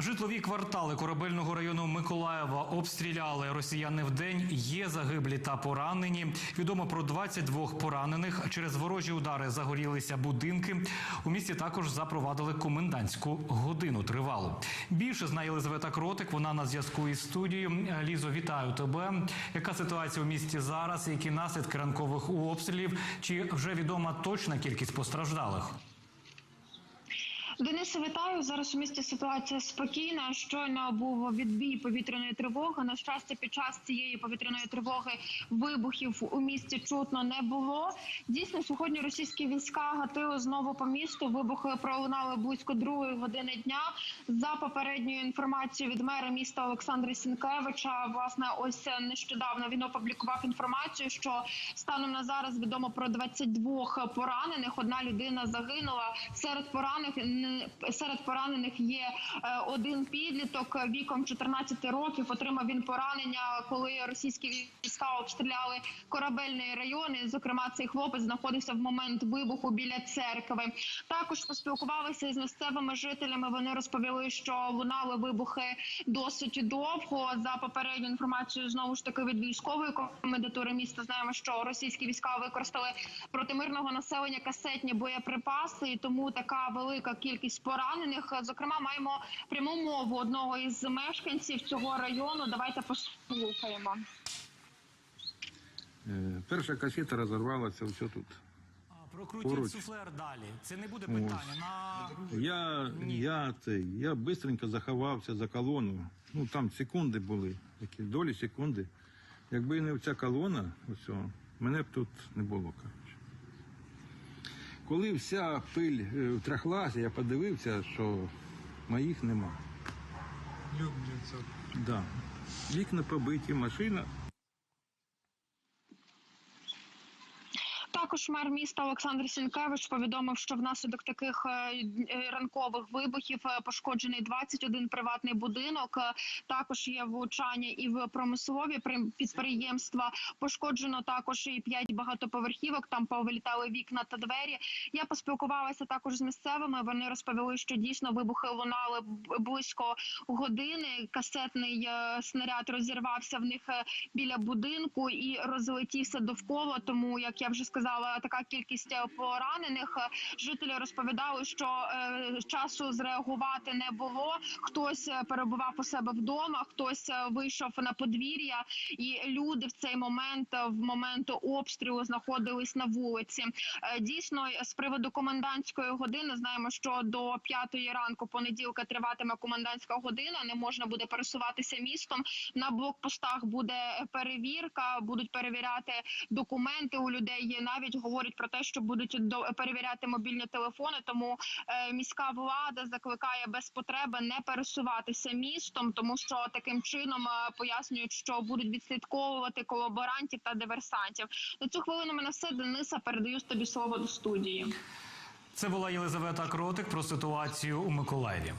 Житлові квартали корабельного району Миколаєва обстріляли росіяни в день. Є загиблі та поранені. Відомо про 22 поранених. Через ворожі удари загорілися будинки. У місті також запровадили комендантську годину тривалу. Більше знає Єлизавета Кротик. Вона на зв'язку із студією. Лізо, вітаю тебе. Яка ситуація у місті зараз? Які наслідки ранкових обстрілів? Чи вже відома точна кількість постраждалих? Денисе, вітаю. Зараз у місті ситуація спокійна. Щойно був відбій повітряної тривоги. На щастя, під час цієї повітряної тривоги вибухів у місті чутно не було. Дійсно, сьогодні російські війська гатили знову по місту. Вибухи пролунали близько другої години дня. За попередньою інформацією від мера міста Олександра Сінкевича, власне, ось нещодавно він опублікував інформацію, що станом на зараз відомо про 22 поранених. Одна людина загинула. Серед поранених серед поранених є е, один підліток віком 14 років. Отримав він поранення, коли російські війська обстріляли корабельний район. Зокрема, цей хлопець знаходився в момент вибуху біля церкви. Також поспілкувалися з місцевими жителями. Вони розповіли, що лунали вибухи досить довго. За попередньою інформацією, знову ж таки від військової комендатури міста знаємо, що російські війська використали проти мирного населення касетні боєприпаси, і тому така велика кількість поранених. Зокрема, маємо пряму мову одного із мешканців цього району. Давайте послухаємо. Е, Перша касета розірвалася все тут. Прокрутіть Поруч. суфлер далі. Це не буде питання. На Я, я, цей, я бистренько заховався за колону. Ну там секунди були, такі долі секунди. Якби не ця колона, ось, мене б тут не було. Коли вся пиль втрахлася, втряхлася, я подивився, що моїх нема. Любляться. Да. Вікна побиті, машина Також мер міста Олександр Сінкевич повідомив, що внаслідок таких е, е, ранкових вибухів е, пошкоджений 21 приватний будинок. Також є влучання і в промислові підприємства. Пошкоджено також і 5 багатоповерхівок. Там повилітали вікна та двері. Я поспілкувалася також з місцевими. Вони розповіли, що дійсно вибухи лунали близько години. Касетний снаряд розірвався в них біля будинку і розлетівся довкола. Тому, як я вже сказала, така кількість е, поранених. Е, Жителі розповідали, що е, часу зреагувати не було. Хтось е, перебував у себе вдома, хтось е, вийшов на подвір'я, і люди в цей момент, е, в момент обстрілу, знаходились на вулиці. Е, Дійсно, з приводу комендантської години знаємо, що до п'ятої ранку понеділка триватиме комендантська година. Не можна буде пересуватися містом. На блокпостах буде перевірка, будуть перевіряти документи у людей. Навіть говорять про те, що будуть до перевіряти мобільні телефони. Тому е, міська влада закликає без потреби не пересуватися містом, тому що таким чином е, пояснюють, що будуть відслідковувати колаборантів та диверсантів. На цю хвилину мене все Дениса. Передаю тобі слово до студії. це була Єлизавета Кротик про ситуацію у Миколаєві.